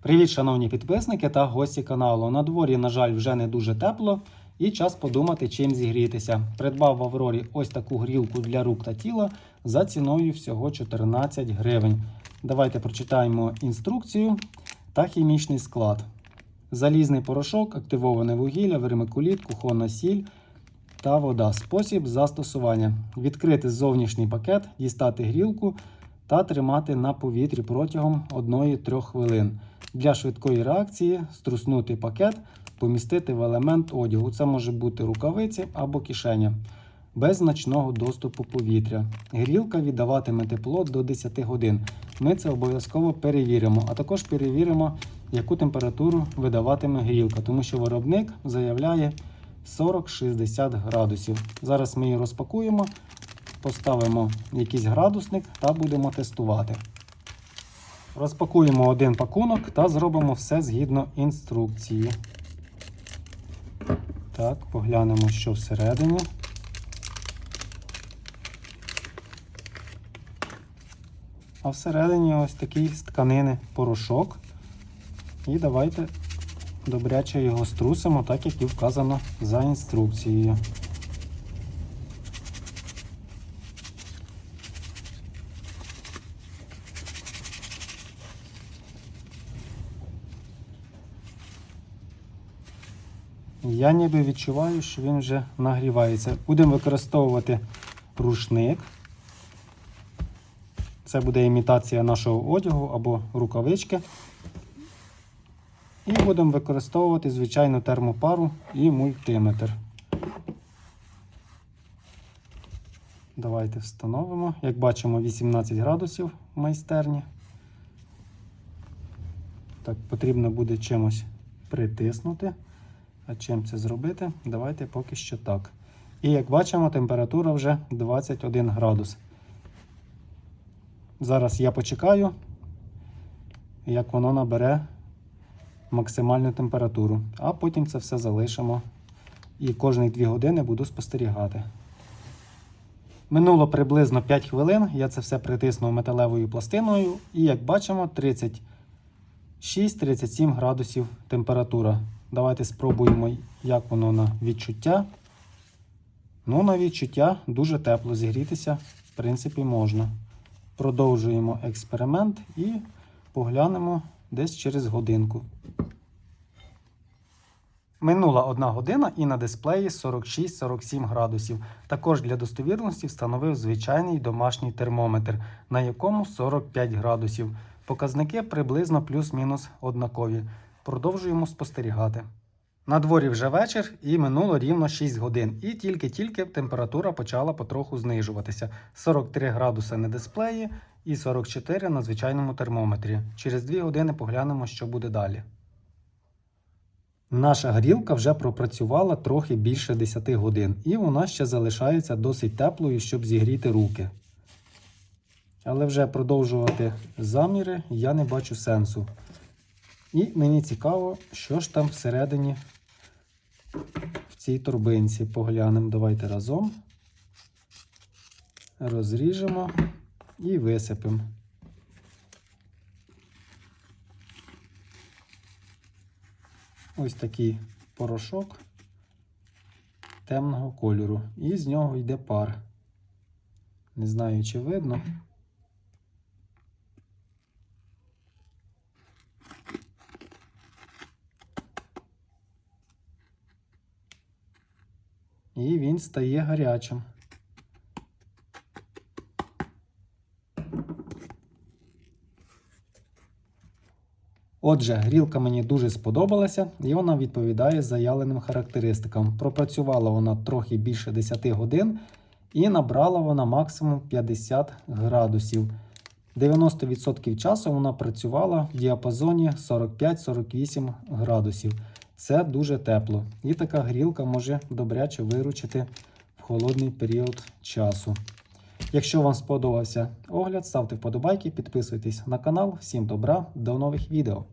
Привіт, шановні підписники та гості каналу. На дворі, на жаль, вже не дуже тепло і час подумати, чим зігрітися. Придбав в Аврорі ось таку грілку для рук та тіла за ціною всього 14 гривень. Давайте прочитаємо інструкцію та хімічний склад. Залізний порошок, активоване вугілля, вермикуліт, кухонна сіль та вода. Спосіб застосування: відкрити зовнішній пакет, дістати грілку та тримати на повітрі протягом 1-3 хвилин. Для швидкої реакції струснути пакет, помістити в елемент одягу. Це може бути рукавиці або кишеня без значного доступу повітря. Грілка віддаватиме тепло до 10 годин. Ми це обов'язково перевіримо, а також перевіримо, яку температуру видаватиме грілка, тому що виробник заявляє 40-60 градусів. Зараз ми її розпакуємо, поставимо якийсь градусник та будемо тестувати. Розпакуємо один пакунок та зробимо все згідно інструкції. Так, поглянемо, що всередині. А всередині ось такий з тканини порошок. І давайте добряче його струсимо, так як і вказано за інструкцією. Я ніби відчуваю, що він вже нагрівається. Будемо використовувати рушник. Це буде імітація нашого одягу або рукавички. І будемо використовувати звичайну термопару і мультиметр. Давайте встановимо. Як бачимо, 18 градусів в майстерні. Так, потрібно буде чимось притиснути. А чим це зробити? Давайте поки що так. І як бачимо, температура вже 21 градус. Зараз я почекаю, як воно набере максимальну температуру, а потім це все залишимо. І кожні 2 години буду спостерігати. Минуло приблизно 5 хвилин. Я це все притиснув металевою пластиною, і як бачимо, 36-37 градусів температура. Давайте спробуємо, як воно на відчуття. Ну, на відчуття дуже тепло зігрітися, в принципі, можна. Продовжуємо експеримент і поглянемо десь через годинку. Минула одна година і на дисплеї 46-47 градусів. Також для достовірності встановив звичайний домашній термометр, на якому 45 градусів. Показники приблизно плюс-мінус однакові. Продовжуємо спостерігати. На дворі вже вечір і минуло рівно 6 годин. І тільки-тільки температура почала потроху знижуватися. 43 градуси на дисплеї і 44 на звичайному термометрі. Через 2 години поглянемо, що буде далі. Наша грілка вже пропрацювала трохи більше 10 годин, і вона ще залишається досить теплою, щоб зігріти руки. Але вже продовжувати заміри я не бачу сенсу. І мені цікаво, що ж там всередині в цій торбинці. Поглянемо, давайте разом. Розріжемо і висипемо. Ось такий порошок темного кольору. І з нього йде пар. Не знаю, чи видно. І він стає гарячим. Отже, грілка мені дуже сподобалася і вона відповідає заявленим характеристикам. Пропрацювала вона трохи більше 10 годин і набрала вона максимум 50 градусів. 90% часу вона працювала в діапазоні 45-48 градусів. Це дуже тепло. І така грілка може добряче виручити в холодний період часу. Якщо вам сподобався огляд, ставте вподобайки, підписуйтесь на канал. Всім добра, до нових відео!